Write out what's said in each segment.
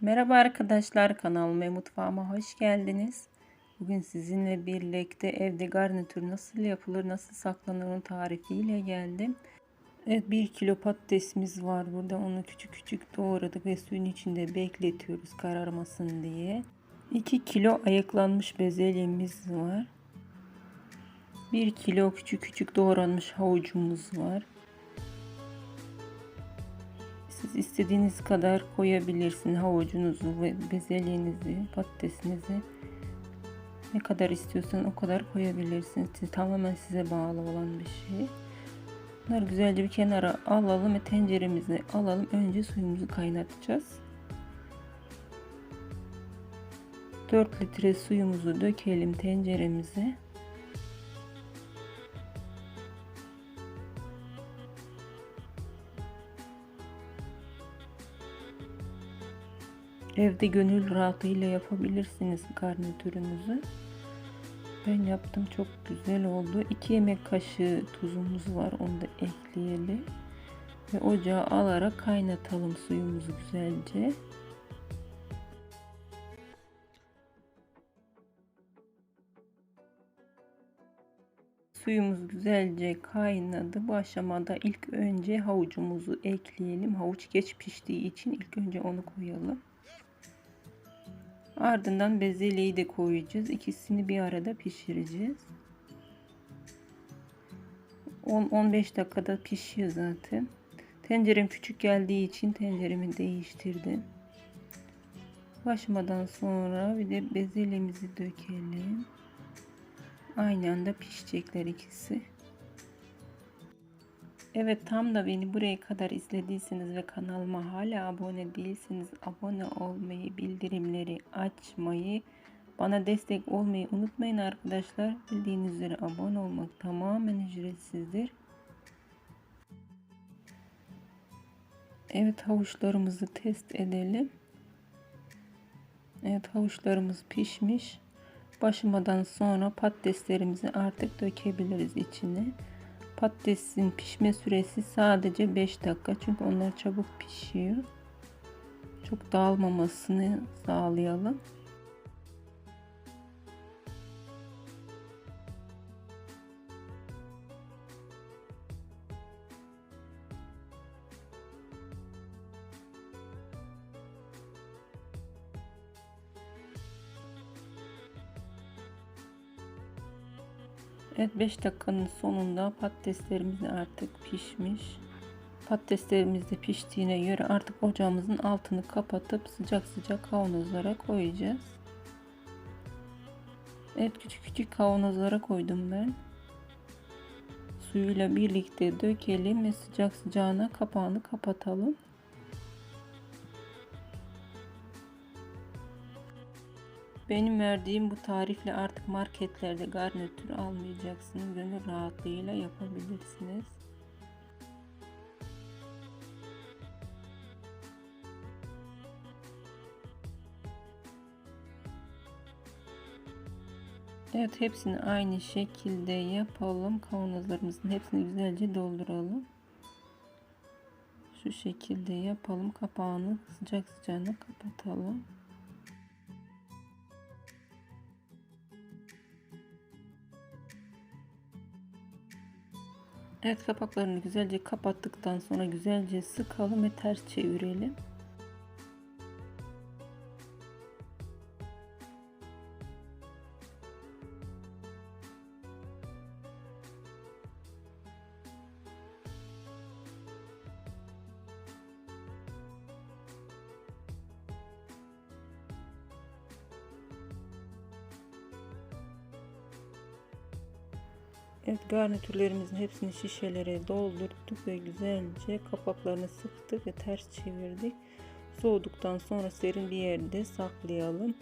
Merhaba arkadaşlar kanalıma ve mutfağıma hoş geldiniz. Bugün sizinle birlikte evde garnitür nasıl yapılır, nasıl saklanır onun tarifiyle geldim. Evet 1 kilo patatesimiz var burada. Onu küçük küçük doğradık ve suyun içinde bekletiyoruz kararmasın diye. 2 kilo ayıklanmış bezelyemiz var. 1 kilo küçük küçük doğranmış havucumuz var. Siz istediğiniz kadar koyabilirsiniz havucunuzu ve bezelyenizi, patatesinizi. Ne kadar istiyorsan o kadar koyabilirsiniz. Tamamen size bağlı olan bir şey. Bunları güzelce bir kenara alalım ve tenceremizi alalım. Önce suyumuzu kaynatacağız. 4 litre suyumuzu dökelim tenceremize. Evde gönül rahatıyla yapabilirsiniz garnitürünüzü. Ben yaptım çok güzel oldu. 2 yemek kaşığı tuzumuz var. Onu da ekleyelim. Ve ocağa alarak kaynatalım suyumuzu güzelce. Suyumuz güzelce kaynadı. Bu aşamada ilk önce havucumuzu ekleyelim. Havuç geç piştiği için ilk önce onu koyalım. Ardından bezelyeyi de koyacağız. İkisini bir arada pişireceğiz. 10-15 dakikada pişiyor zaten. Tencerem küçük geldiği için tenceremi değiştirdim. Başmadan sonra bir de bezelyemizi dökelim. Aynı anda pişecekler ikisi. Evet tam da beni buraya kadar izlediyseniz ve kanalıma hala abone değilseniz abone olmayı, bildirimleri açmayı, bana destek olmayı unutmayın arkadaşlar. Bildiğiniz üzere abone olmak tamamen ücretsizdir. Evet havuçlarımızı test edelim. Evet havuçlarımız pişmiş. Başımadan sonra patateslerimizi artık dökebiliriz içine. Patatesin pişme süresi sadece 5 dakika. Çünkü onlar çabuk pişiyor. Çok dağılmamasını sağlayalım. Evet 5 dakikanın sonunda patateslerimiz artık pişmiş. Patateslerimiz de piştiğine göre artık ocağımızın altını kapatıp sıcak sıcak kavanozlara koyacağız. Evet küçük küçük kavanozlara koydum ben. Suyuyla birlikte dökelim ve sıcak sıcağına kapağını kapatalım. Benim verdiğim bu tarifle artık marketlerde garnitür almayacaksınız. Gönül rahatlığıyla yapabilirsiniz. Evet hepsini aynı şekilde yapalım. Kavanozlarımızın hepsini güzelce dolduralım. Şu şekilde yapalım. Kapağını sıcak sıcağına kapatalım. Evet kapaklarını güzelce kapattıktan sonra güzelce sıkalım ve ters çevirelim. Evet garnitürlerimizin hepsini şişelere doldurduk ve güzelce kapaklarını sıktık ve ters çevirdik. Soğuduktan sonra serin bir yerde saklayalım.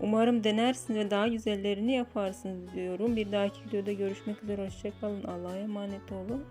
Umarım denersiniz ve daha güzellerini yaparsınız diyorum. Bir dahaki videoda görüşmek üzere. Hoşçakalın. Allah'a emanet olun.